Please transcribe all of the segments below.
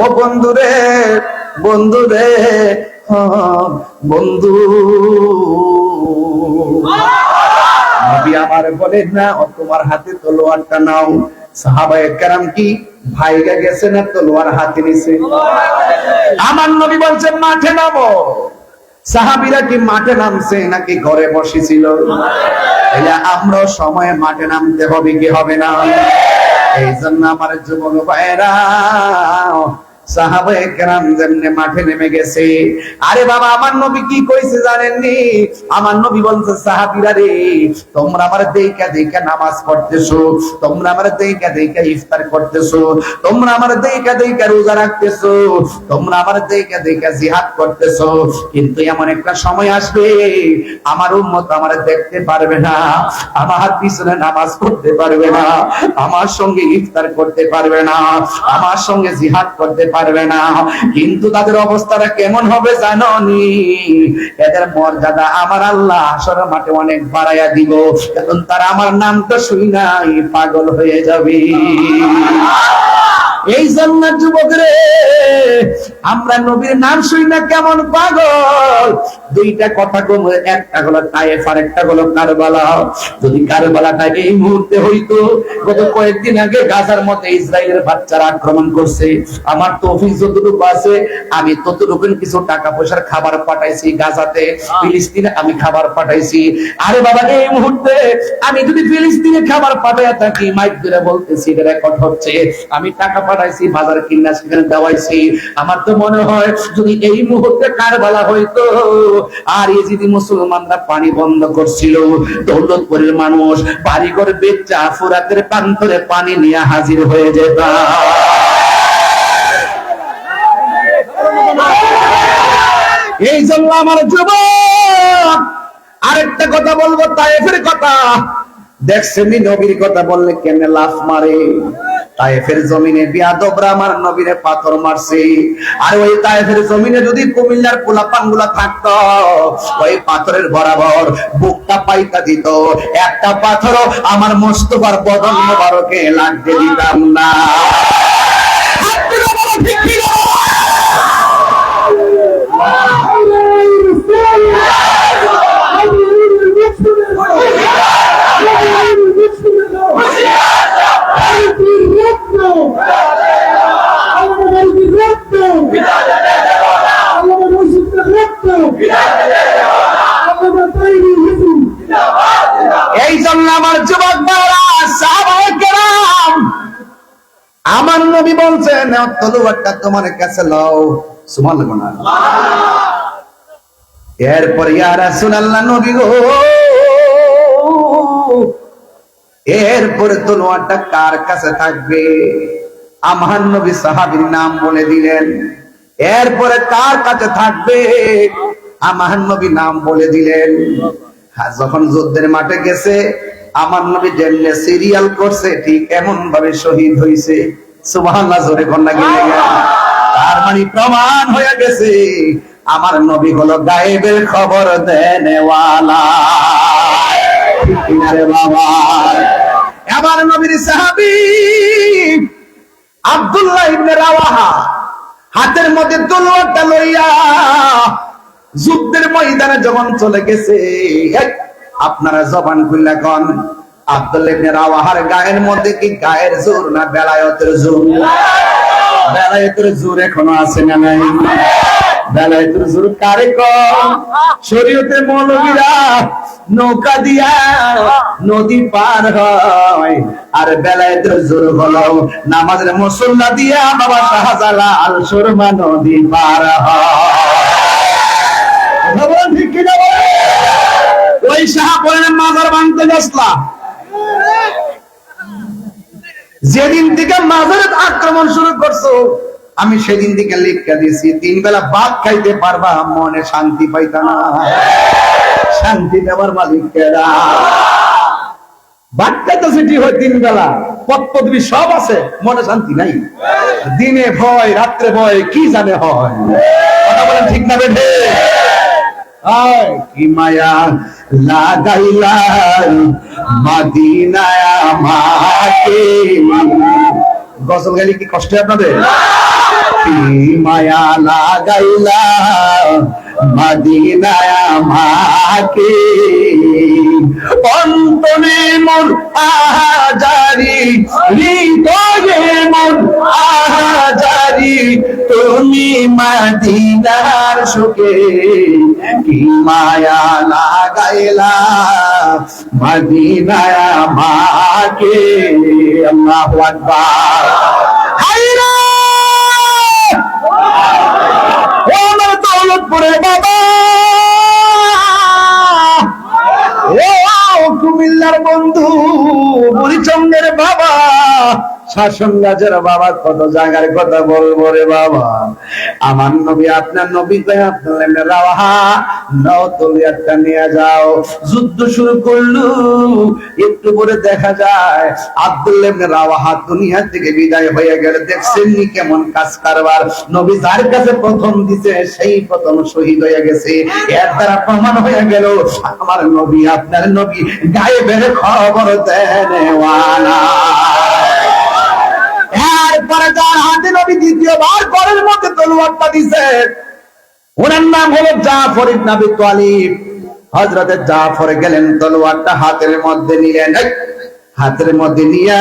ও বন্ধু রে বন্ধু রে বন্ধু। নবী আমার বলেন না, ও তোমার হাতে তলোয়ারটা নাও। সাহাবায়ে কেরাম কি, ভাইগা গেছে না তলোয়ার হাতে নিছে? আমার নবী বলছেন, মাঠে নামো। সাহাবিরা কি মাঠে নামছে নাকি ঘরে বসেছিল? আমরা সময়ে মাঠে নামতে হবে কি হবে না? এই জন্য আমার যুবক ভাইরা তোমরা আমার জিহাদ করতেছো। কিন্তু এমন একটা সময় আসবে, আমার উম্মত আমার দেখতে পারবে না, আমার পিছনে নামাজ পড়তে পারবে না, আমার সঙ্গে ইফতার করতে পারবে না, আমার সঙ্গে জিহাদ করতে পারবে না। কিন্তু তাদের অবস্থাটা কেমন হবে জাননি? এদের মর্যাদা আমার আল্লাহ আসর মাঠে অনেক বাড়াইয়া দিব। কারণ তারা আমার নাম তো শুই নাই, পাগল হয়ে যাবে। এই জন্য যুবক রে আমরা নবীর নাম শুই না কেমন পাগল? দুইটা কথা কম একটা হলো তায়েফ আর একটা হলো কারবালা। যদি কারবালাটা এই মুহূর্তে হইতো গত কয়েকদিন আগে গাজার মধ্যে ইসরায়েলের বাচ্চারা আক্রমণ করছে। আমার তো অফিস যতটুকু আছে আমি ততটুকু কিছু টাকা পয়সার খাবার পাঠাইছি গাজাতে। ফিলিস্তিনে আমি খাবার পাঠাইছি। আরে বাবা এই মুহূর্তে আমি যদি ফিলিস্তিনে খাবার পাঠাইয়া থাকি মাইক ধরে বলতেছি এটা রেকর্ড হচ্ছে। আমি টাকা পাঠাইছি, বাজার কিনা সেখানে দেওয়াইছি। আমার তো মনে হয় যদি এই মুহূর্তে কারবালা হইতো, আর এই যদি মুসলমানরা পানি বন্ধ করছিল, দৌলতপুরের মানুষ বাড়ি করে বেচা ফুরাতের প্রান্তরে পানি নিয়ে হাজির হয়ে যেত। এই জন্য আমার যুবক, আরেকটা কথা বলব তাইফের কথা। দেখছেন নবীর কথা বললে কেন লাফ মারে? তাইফের জমিনে বিয়াদবরা আমার নবীরে পাথর মারছে। আর ওই তাইফের জমিনে যদি কুমিল্লার পোলা পানগুলা থাকতো, ওই পাথরের বরাবর বুকটা পাইতা দিত। একটা পাথর আমার মোস্তফার বদন মোবারকে লাগতে দিতাম না এই জন্য আমার যুবক ভাইরা সাহাবায়ে কেরাম আমার নবী বলছেন তলুয়ারটা তোমার কাছে লও। সুবহানাল্লাহ। না এরপর, ইয়া রাসূলুল্লাহ নবী গো। এরপরে তলোয়ারটা কার কাছে থাকবে? আমার নবী সাহাবীর নাম বলে দিলেন। এরপরে কার কাছে থাকবে? আমার নবী নাম বলে দিলেন। যখন যুদ্ধের মাঠে গেছে, আমার নবী যেমনে সিরিয়াল করছে, ঠিক এমন ভাবে শহীদ হইছে। সুবহানাল্লাহ জোরে কন্যা গেলে তার মানে প্রমাণ হয়ে গেছে। আমার নবী হলো গায়েবের খবর দেনেওয়ালা। বাবা? আমার নবীর সাহাবী আব্দুল্লাহ ইবনে রাওয়াহা হাতের মধ্যে তলোয়ারটা লইয়া যুদ্ধের ময়দানে যখন চলে গেছে আপনারা জবান খুললা কন। রাওয়াহার গায়ের মধ্যে কি গায়ের জোর না বেলায়েতের জোর? বেলায়েতের জোর এখনও আছে না নাই? বেলায়েতের জোর কারে কম? মৌলবীরা নৌকা দিয়া নদী পার হয়। আর বেলায়েতের জোর হলো নামাজের মুসল্লা দিয়া বাবা শাহজালাল সুরমা নদী পার হয়। ঠিক ওই শাহ বলেন মাজার ভাঙতে গেছলাম যেদিন থেকে মাজারে আক্রমণ শুরু করছ, আমি সেদিন থেকে লিখা দিয়েছি, তিন বেলা ভাত খাইতে পারবা, মনে শান্তি পাইতা না। শান্তি দেওয়ার মালিক কেরা ঠিক না বেঠে? কি মায়া লাগাইলাই মাদিনায় আমাকে? গজল গালি কি কষ্ট আপনাদের? মায়া লাগাইলা মদিনায় আমাকে। অন্তরে মন আহাজারি, হৃদয়ে মন আহাজারি, তুমি মদিনার সুখে কি মায়া লাগাইলা মদিনায় আমাকে? আল্লাহু আকবার। হায়রা! ও আমার দৌলতপুরের বাবা। ও কুমিল্লার বন্ধু বুড়িচন্দের বাবা। শাসন গাছের বাবা, কত জায়গার কথা বলব রে বাবা। আমার নবী, আপনার নবী তাই আপনার রাহা নাও নিয়ে যাও। যুদ্ধ শুরু করল, একটু পরে দেখা যায় আব্দুল্লাহ রাওয়াহা দুনিয়া থেকে বিদায় হয়ে গেলে। দেখছেন নি কেমন কাজ কারবার? নবী যার কাছে প্রথম দিছে, সেই প্রথম শহীদ হয়ে গেছে। এর দ্বারা প্রমাণ হয়ে গেল, আমার নবী, আপনার নবী গায়েবের খবর দেনেওয়ালা এরপরে যার হাতে নবী দ্বিতীয়বার ঘরের মধ্যে তলোয়ারটা দিছে। ওনার নাম হলো জাফর ইবনে আবি তালিব। হযরতে জাফর গেলেন, তলোয়ারটা হাতের মধ্যে নিলেন। হাতের মধ্যে নিয়ে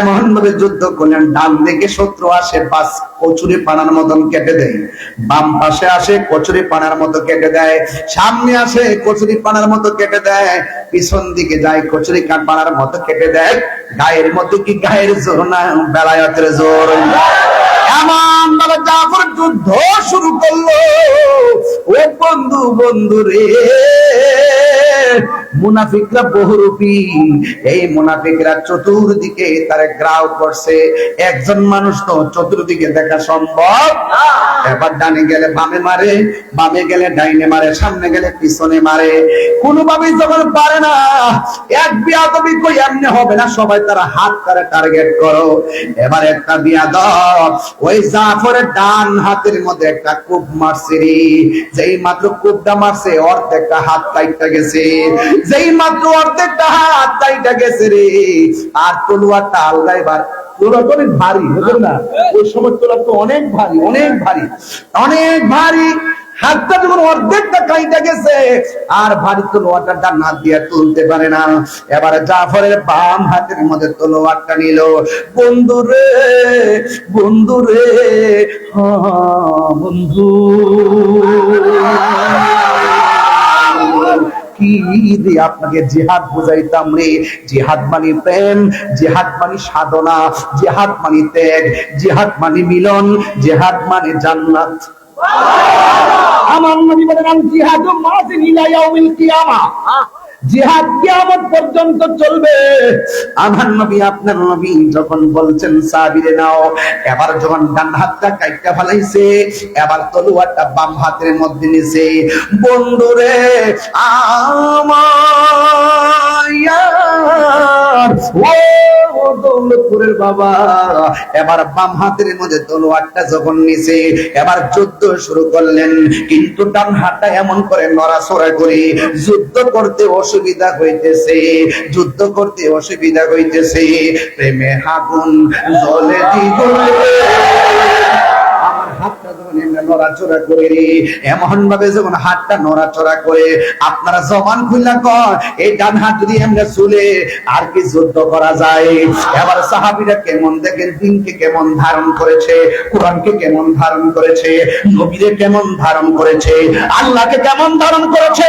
এমন ভাবে যুদ্ধ করলেন, ডান দিকে শত্রু আসে, বাস কচুরি পানার মতন কেটে দেয়। বাম পাশে আসে, কচুরি পানার মতো কেটে দেয়। সামনে আসে, কচুরি পানার মতো কেটে দেয়। পিছন দিকে যায়, কচুরি কাঠ পানার মতো কেটে দেয়। গায়ের মতো কি গায়ের জোর না? বেলায়তের জোর। এমন ভাবে জাফর যুদ্ধ শুরু করল। ও বন্ধু বন্ধু রে। মুনাফিকরা বহুরূপী। এই মুনাফিকরা চতুর্দিকে তারা গ্রাউ করছে। একজন মানুষ তো চতুর্দিকে দেখা সম্ভব। এবার ডানে গেলে বামে মারে বামে গেলে ডাইনে মারে সামনে গেলে পিছনে মারে। কোনোভাবেই যখন পারে না এক বিয়াদবি কই এমনি হবে না সবাই তারা হাত তারা টার্গেট করো। এবার একটা বিয়াদব ওই জাফরের ডান হাতের মধ্যে একটা কূপ মারছে রে। যেই মাত্র কূপটা মারছে অর্ধেকটা হাত কাইটা গেছে। যেই মাত্র অর্ধেকটা হাত কাইটা গেছে রে। আর তলুয়ারটা আলগা এবার অনেক ভারী বুঝলেন না? ওই সময় তোলা তো অনেক ভারী অনেক ভারী অনেক ভারী। হাতটা যখন অর্ধেকটা কাইটা গেছে, আর ভারী তলোয়ারটা হাত দিয়ে তুলতে পারে না। এবারে জাফরের বাম হাতের মধ্যে তলোয়ারটা নিল। বন্ধু রে বন্ধু রে বন্ধু। আপনাকে জেহাদ বুঝাইতাম রে। জেহাদ মানে প্রেম, জেহাদ মানে সাধনা, জেহাদ মানে ত্যাগ, জেহাদ মানে মিলন, জেহাদ মানে জান্নাত। আমার নবী বলেন জিহাদু মাযিন ইলা ইয়াউমিল কিয়ামা। জিহাদ কিয়ামত পর্যন্ত চলবে। আমার নবী, আপনার নবী যখন বলছেন, সাবিরে নাও। এবার যখন ডান হাতটা কাইটা ফেলাইছে, এবার তলোয়ারটা বাম হাতের মধ্যে নিছে। বন্ধুরে আমার ও দৌলতপুরের বাবা। এবার বাম হাতের মধ্যে তলোয়ারটা যখন নিছে, এবার যুদ্ধ শুরু করলেন। কিন্তু ডান হাতটা এমন করে নড়াচড়া করে যুদ্ধ করতে অসুবিধা হইতেছে, যুদ্ধ করতে অসুবিধা হইতেছে, প্রেমে আগুন জলে আর কি যুদ্ধ করা যায়? এবার সাহাবিরা কেমন দেখেন, দিনকে কেমন ধারণ করেছে, কোরআনকে কেমন ধারণ করেছে কেমন ধারণ করেছে, আল্লাহকে কেমন ধারণ করেছে?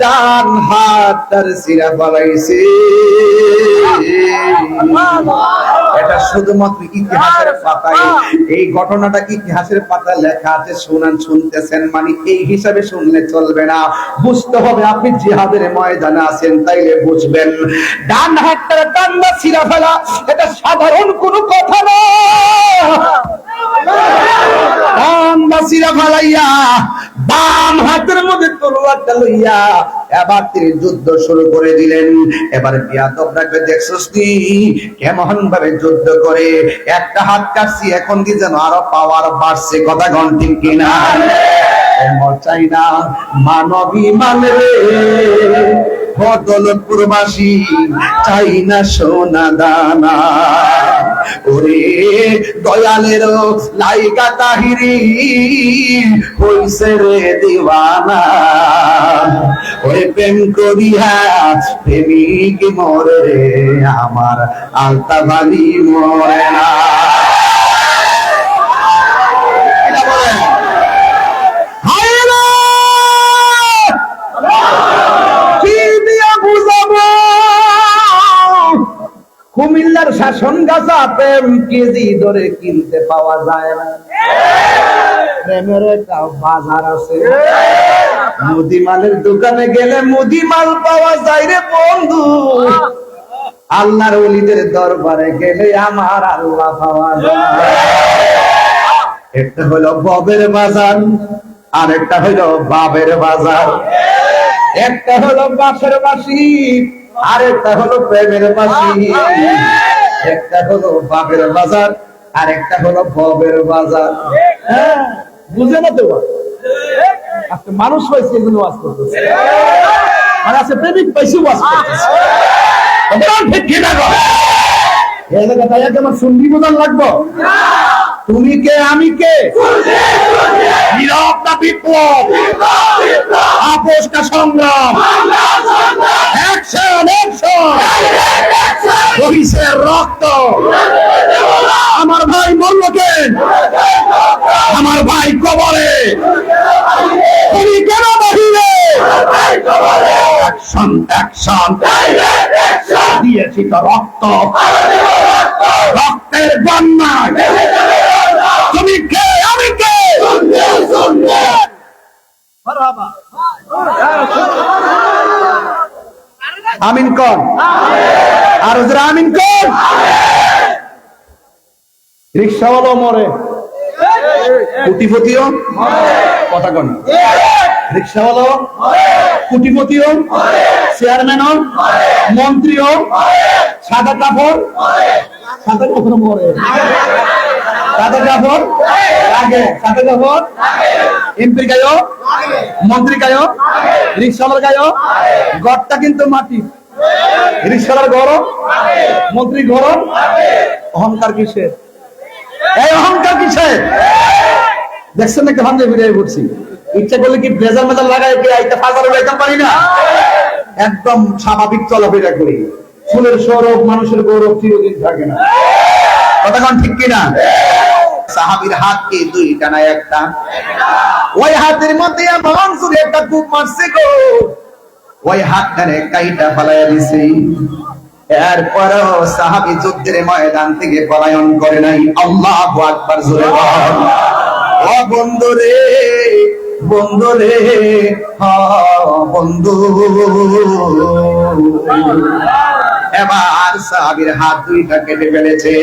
ডান হাতটার সিরা ফালাইছে। এটা শুধুমাত্র ইতিহাসের পাতায়। এই ঘটনাটা কি ইতিহাসের পাতায় লেখা আছে শুনান শুনতেছেন মানে এই হিসাবে শুনলে চলবে না। বুঝতে হবে আপনি জিহাদের ময়দানে আছেন তাইলে বুঝবেন। ডান হাতটা টান্না ছিঁড়া ফেলা এটা সাধারণ কোনো কথা না। টান্না চিরা ফালাইয়া বাম হাতের মধ্যে তলোয়ারটা লইয়া এবার তিনি যুদ্ধ শুরু করে দিলেন। এবার বিয়াদবরাকে দেখছস নি? কেমন ভাবে যুদ্ধ করে। একটা হাত কাটছি এখন কি যেন আরও পাওয়ার বাড়ছে কথা ঠিক কিনা? চাই না মানবী মানে বদলপুরবাসী চাই না সোনা দানা। ওরে দয়ালের লাইকা তাহিরি, হইছে রে দিওয়ানা। ওরে প্রেম করিয়া প্রেমিক মরে, আমার আলতা বালি মরে না এটা বলেন। হায় রে! কি দিয়া বুঝাবো কুমিল্লার শাসন গাছা প্রেম কেজি ধরে কিনতে পাওয়া যায় না? প্রেমের একটা বাজার আছে। মুদিমালের দোকানে গেলে মুদিমাল পাওয়া যায় রে বন্ধু। আল্লাহর ওলিদের দরবারে গেলে আমার আল্লাহ পাওয়া যায়। একটা হলো ববের বাজার আর একটা হলো বাবের বাজার। একটা হলো বাসের বাসি আর একটা হলো প্রেমের বাসি। একটা হলো বাবের বাজার আর একটা হলো ববের বাজার। হ্যাঁ, বুঝে না তো আজকে মানুষ হয়েছে এগুলো ওয়াজ করতেছে। আর আছে প্রেমিক পাইছি ওয়াজ করতেছে। আমার লাগবো? তুমি কে আমি কে? নীরব না বিপ্লব? আপোষ না সংগ্রাম? অ্যাকশন অ্যাকশন বহিষের রক্ত। আমার ভাই মরল কেন আমার ভাই কবরে। তুমি কেন বাহিরে দিয়েছি তো রক্ত। রক্তের বন্যায় তুমি কে? আমি কে? আমিন কন আর আমিন কন রিক্সাওয়ালা মরে। কুটিপতিও কথা কন রিক্সাওয়ালা কুটিপতিও চেয়ারম্যানও মন্ত্রীও সাদা কাপড় সাদা কাপড় মরে। সাদা কাপড় আগে সাদা কাপড় এমপি গায়ো মন্ত্রী গায়ো রিক্সাওয়ালার গায়ো গড়টা কিন্তু মাটি। রিক্সাওয়ালার গরম মন্ত্রী গরম অহংকার কিসের? এই অহংকার কিসের? দেখছেন ভিডিও করছি ইচ্ছা করলে কি মেজাল লাগাই কি আইতে পারি না? একদম স্বাভাবিক চলাফেরা করি। ফুলের সৌরভ মানুষের গৌরব চিরদিন থাকে না। ঠিক কিনা? হাত না একটা? ওই হাতের মধ্যে এমন সুরে একটা কূপ মারছে গো। ওই হাতটারে কাইটা ফালাইয়া দিছে। সাহাবি যুদ্ধের ময়দান থেকে পলায়ন করে নাই। আল্লাহ আকবার, জোরে ও বন্ধু রে বন্ধু রে বন্ধু। এবার সাহাবির হাত দুইটা কেটে ফেলেছে।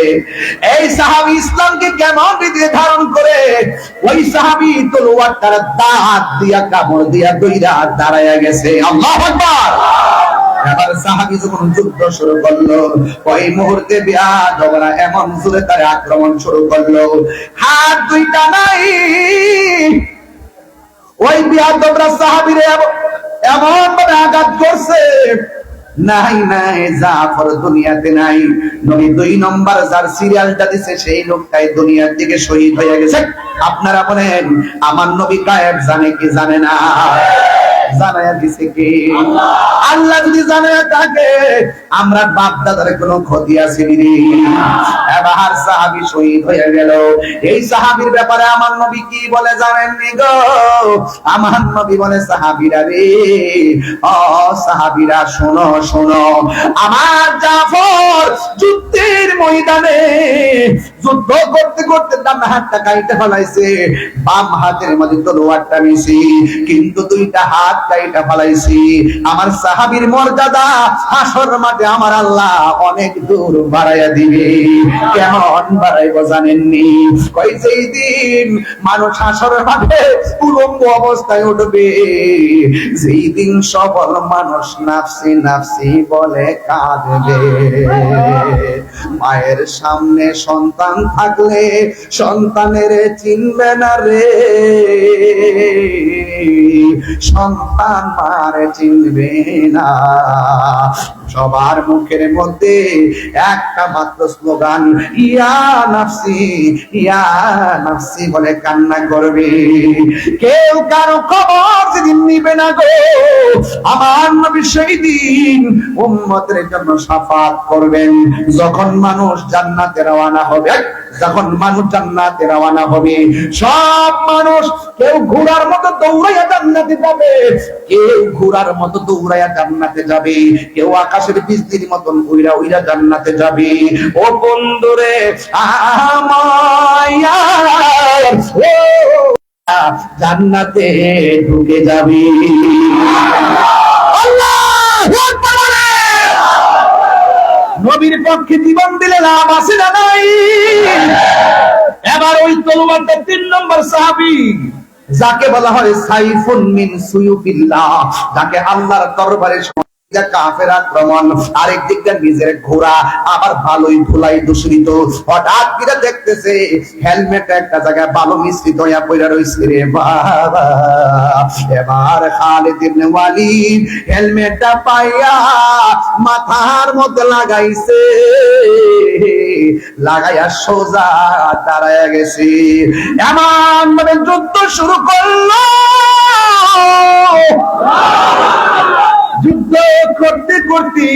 এই সাহাবি ইসলামকে কেমন রীতি ধারণ করে? ওই সাহাবি তলোয়ার তার দাঁত দিয়া কামড় দিয়া দইরা দাঁড়াইয়া গেছে। আল্লাহ আকবার। সাহাবি যখন যুদ্ধ শুরু করল, ওই মুহূর্তে বিয়াদবরা এমন জোরে তার আক্রমণ শুরু করল। হাত দুইটা নাই। ওই বিয়াদবরা সাহাবিরে এমন ভাবে আঘাত করছে। নাই নাই, জাফর দুনিয়াতে নাই। নবী দুই নম্বর যার সিরিয়ালটা দিছে, সেই লোকটাই দুনিয়ার দিকে শহীদ হয়ে গেছে। আপনারা বলেন, আমার নবী গায়েব জানে কি জানে না? জানায়া দিছে কি? আল্লাহ যদি জানায়া থাকে, আমরা বাপ দাদার কোনো ক্ষতি আছে নি এবার সাহাবী শহীদ হয়ে গেল। এই সাহাবীর ব্যাপারে আমার নবী কি বলে জানেননি গো? আমার নবী বলে, সাহাবীরা রে ও সাহাবীরা, শোনো শোনো। আমার জাফর যুদ্ধের ময়দানে যুদ্ধ করতে করতে ডান হাতটা কাইটা ফেলাইছে। বাম হাতের মধ্যে তলোয়ারটা নিছি কিন্তু দুইটা হাত কাইটা ফেলাইছি। আমার সাহাবীর মর্যাদা হাসর মাঠে আমার আল্লাহ অনেক দূর বাড়াইয়া দিবে। কেমন বাড়াইব জানেননি? কই দিন মানুষ হাসর মাঠে উলঙ্গ অবস্থায় উঠবে। যেই দিন সফল মানুষ নাফসি নাফসি বলে কাঁদবে। মায়ের সামনে সন্তান থাকলে সন্তানের চিনবে না রে। সন্তান মারে চিনবে না। সবার মুখের মধ্যে একটা মাত্র স্লোগান, ইয়া নাফসি ইয়া নাফসি বলে কান্না করবে। কেউ কারও খবর যেদিন নিবে না গো। আমার নবী সেই দিন উম্মতের জন্য সাফাত করবেন। যখন মানুষ জান্নাতে রওনা হবে, যখন মানুষ জান্নাতে রওনা হবে, সব মানুষ কেউ ঘোড়ার মতো দৌড়াইয়া জান্নাতে যাবে। কেউ ঘোড়ার মতো দৌড়াইয়া জান্নাতে যাবে। কেউ আকাশের মতন উইরা জান্নাতে যাবে। ও বন্ধুরে জান্নাতে ঢুকে যাবি। নবীর পক্ষে জীবন দিলে লাভ আছে না নাই? এবার ওই তলোয়ারটা তিন নম্বর সাহাবি যাকে বলা হয় সাইফুন মিন সুয়ুফিল্লাহ, যাকে আল্লাহর দরবারে কাফের আক্রমণ, আরেক দিকটা নিজের ঘোড়া, আবার ভালোই ধুলাই দূষিত। হঠাৎ করে দেখতেছে হেলমেট একটা জায়গায় ভালো মিশ্রিত হইয়া রইছে রে বাবা। এবার খালিদ ইবনে ওয়ালিদ হেলমেটটা পাইয়া মাথার মধ্যে লাগাইছে। লাগাইয়া সোজা দাঁড়ায় গেছি। এমন ভাবে যুদ্ধ শুরু করল। যুদ্ধ করতে করতে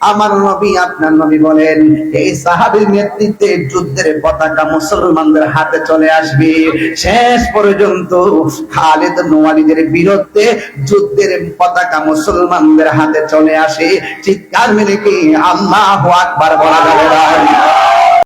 আমার নবী, আপনার নবী বলেন, এই সাহাবির নেতৃত্বে যুদ্ধের পতাকা মুসলমানদের হাতে চলে আসবে। শেষ পর্যন্ত খালেদ নোয়ালিদের বিরুদ্ধে যুদ্ধের পতাকা মুসলমানদের হাতে চলে আসে। চিৎকার মেরে কি আল্লাহ আকবার বলা যাবে না?